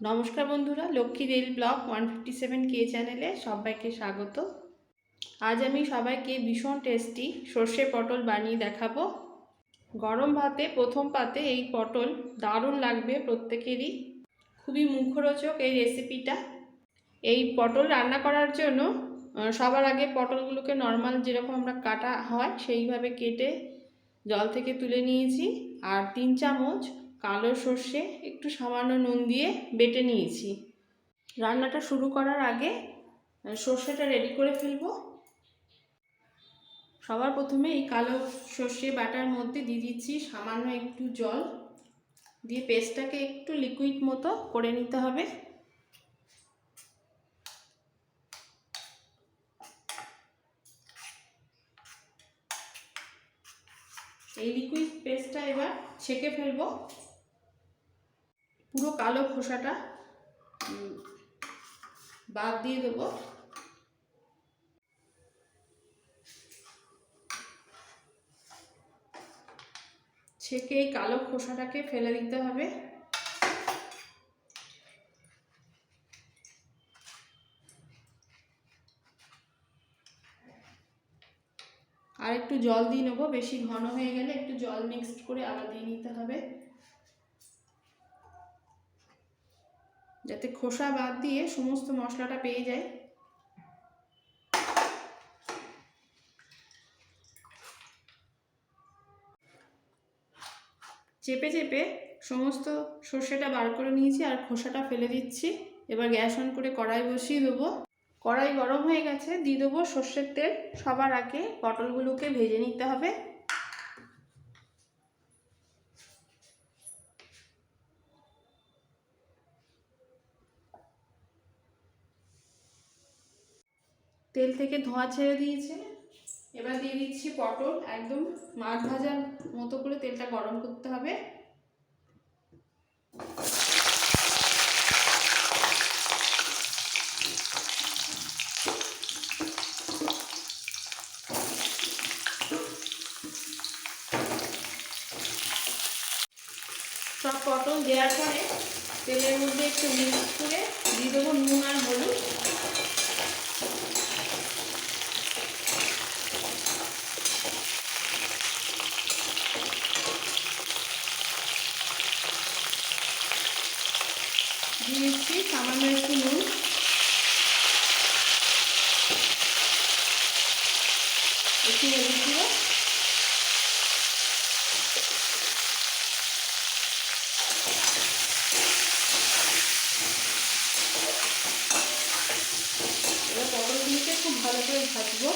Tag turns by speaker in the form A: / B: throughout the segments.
A: নমস্কার বন্ধুরা, Lakshmi rail block one fifty seven কে চ্যানেলে সবাইকে স্বাগত। আজ আমি সবাইকে ভীষণ টেস্টি সর্ষে পটল বানিয়ে দেখাবো। গরম ভাতে, প্রথম পাতে এই পটল দারুণ লাগবে প্রত্যেকেরই। খুবই মুখরোচক এই রেসিপিটা এই পটল রান্না করার জন্য সবার আগে পটলগুলোকে নর্মাল যেরকম আমরা কাটা হয় সেইভাবে কেটে জল থেকে তুলে নিয়েছি। আর তিন চামচ কালো সর্ষে, একটু সামান্য নুন দিয়ে বেটে নিয়েছি। রান্নাটা শুরু করার আগে সর্ষেটা রেডি করে ফেলব। সবার প্রথমে এই কালো সর্ষে বাটার মধ্যে দিয়ে দিচ্ছি সামান্য একটু জল। দিয়ে পেস্টটাকে একটু লিকুইড মতো করে নিতে হবে। এই লিকুইড পেস্টটা এবার ছেঁকে ফেলব। পুরো কালো খোসাটা বাদ দিয়ে দেবো। ছেঁকে এই কালো খোসাটাকে ফেলে দিতে হবে। আর একটু জল দিয়ে নেব, বেশি ঘন হয়ে গেলে একটু জল মিক্সড করে আবার দিয়ে নিতে হবে। যাতে খোসা বাদ দিয়ে সমস্ত মশলাটা পেয়ে যায়। চেপে চেপে সমস্ত সর্ষেটা বার করে নিয়েছি আর খোসাটা ফেলে দিচ্ছি। এবার গ্যাস অন করে কড়াই বসিয়ে দেবো। কড়াই গরম হয়ে গেছে, দিয়ে দেবো সর্ষের তেল। সবার আগে পটলগুলোকে ভেজে নিতে হবে। তেল থেকে ধোঁয়া ছেড়ে দিয়েছে। এবার দিয়ে দিচ্ছি পটল, একদম মাছ ভাজার মতো করে তেলটা গরম করতে হবে। সব পটল দেওয়ার পরে তেলের মধ্যে একটু মিক্স করে দিয়ে দেবো নুন আর হলুদ। দিয়ে দিচ্ছি, সামান্য একটু নুন। একটু হলুদ পটলগুলিকে খুব ভালো করে ভাজবো।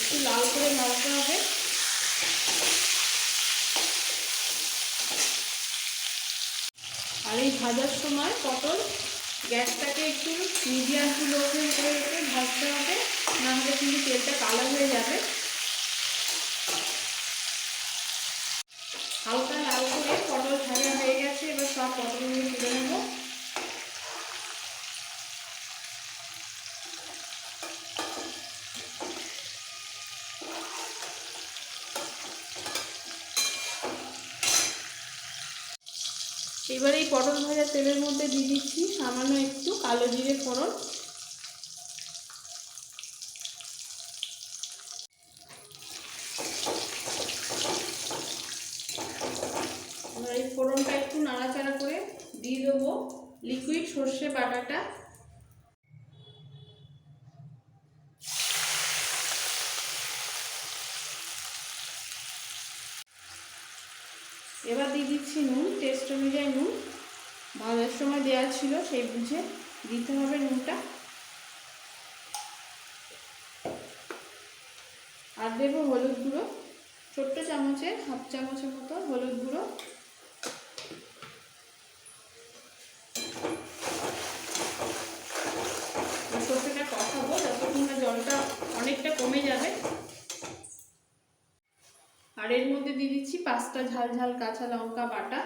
A: একটু লাল করে ভাজতে হবে। আর এই ভাজার সময় পটল গ্যাসটাকে একটু মিডিয়াম টু লো ফ্লেম করে রেখে ভাজতে হবে, না হলে কিন্তু তেলটা কালো হয়ে যাবে। হালকা লাল করে পটল ভাজা হয়ে গেছে, এবার সব পটলগুলো তুলে নেব এবার এই পটল ভাজা তেলের মধ্যে দিয়ে দিচ্ছি সামান্য একটু কালো জিরে ফোড়ন। এবার এই ফোড়নটা একটু নাড়াচাড়া করে দিয়ে দেবো লিকুইড সর্ষে বাটাটা। এবার দিয়ে দিচ্ছি নুন টেস্ট অনুযায়ী নুন। ভাজার সময় দেওয়া ছিল, সেই বুঝে দিতে হবে নুনটা। আর দেবো হলুদ গুঁড়ো। ছোট্ট চামচের, হাফ চামচের মতো হলুদ গুঁড়ো সর্ষেটা কষাবো যতক্ষণ না জলটা অনেকটা কমে যাবে আর এর মধ্যে দিয়ে দিচ্ছি পাঁচটা ঝাল ঝাল কাঁচা লঙ্কা বাটা।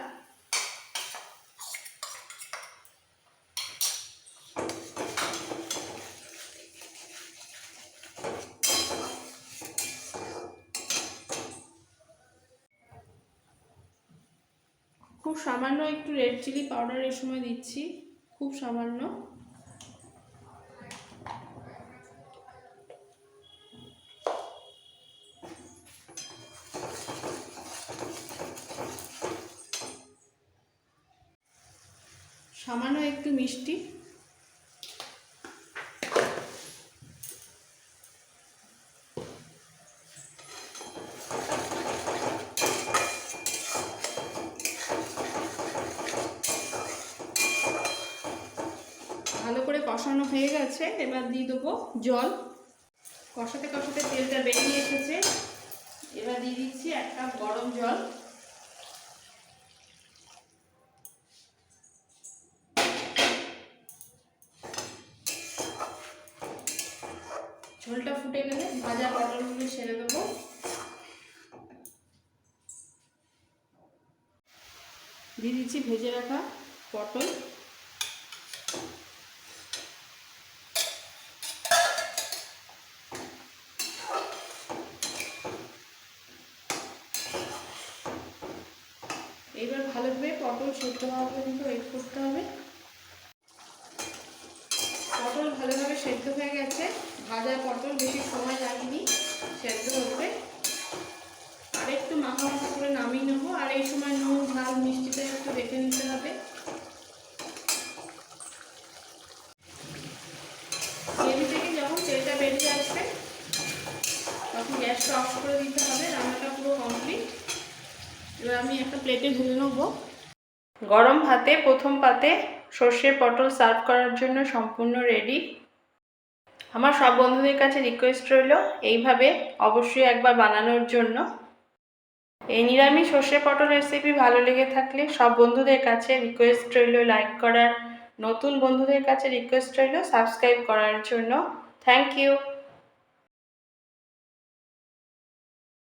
A: খুব সামান্য একটু রেড চিলি পাউডার এর সময় দিচ্ছি, খুব সামান্য। সামান্য একটু মিষ্টি। ভালো করে কষানো হয়ে গেছে, এবার দিয়ে দেবো জল। কষাতে কষাতে তেলটা বেরিয়ে এসেছে। এবার দিয়ে দিচ্ছি একটা গরম জল। ঝোলটা ফুটে গেলে ভাজা পটলগুলো ছেড়ে দেবো। দিয়ে দিচ্ছি ভেজে রাখা পটল। এবার ভালোভাবে পটল সেদ্ধ হওয়া পর্যন্ত ওয়েট করতে হবে। পটল ভালোভাবে সেদ্ধ হয়ে গেছে। ভাজা পটল বেশি সময় লাগেনি, সেদ্ধ হতে আর একটু মাখা মাখা করে নামিয়ে নেব, আর এই সময় নুন, ঝাল, মিষ্টিটা একটু দেখে নিতে হবে। তেল থেকে যখন তেলটা বেরিয়ে আসবে, তখন গ্যাসটা অফ করে দিতে হবে, রান্নাটা পুরো কমপ্লিট এবার আমি একটা প্লেটে ঢেলে নেব। গরম ভাতে প্রথম পাতে সর্ষের পটল সার্ভ করার জন্য সম্পূর্ণ রেডি আমার সব বন্ধুদের কাছে রিকোয়েস্ট রইল, এইভাবে অবশ্যই একবার বানানোর জন্য। এই নিরামিষ সর্ষে পটল রেসিপি ভালো লেগে থাকলে সব বন্ধুদের কাছে রিকোয়েস্ট রইল লাইক করার। নতুন বন্ধুদের কাছে রিকোয়েস্ট রইল সাবস্ক্রাইব করার জন্য। Thank you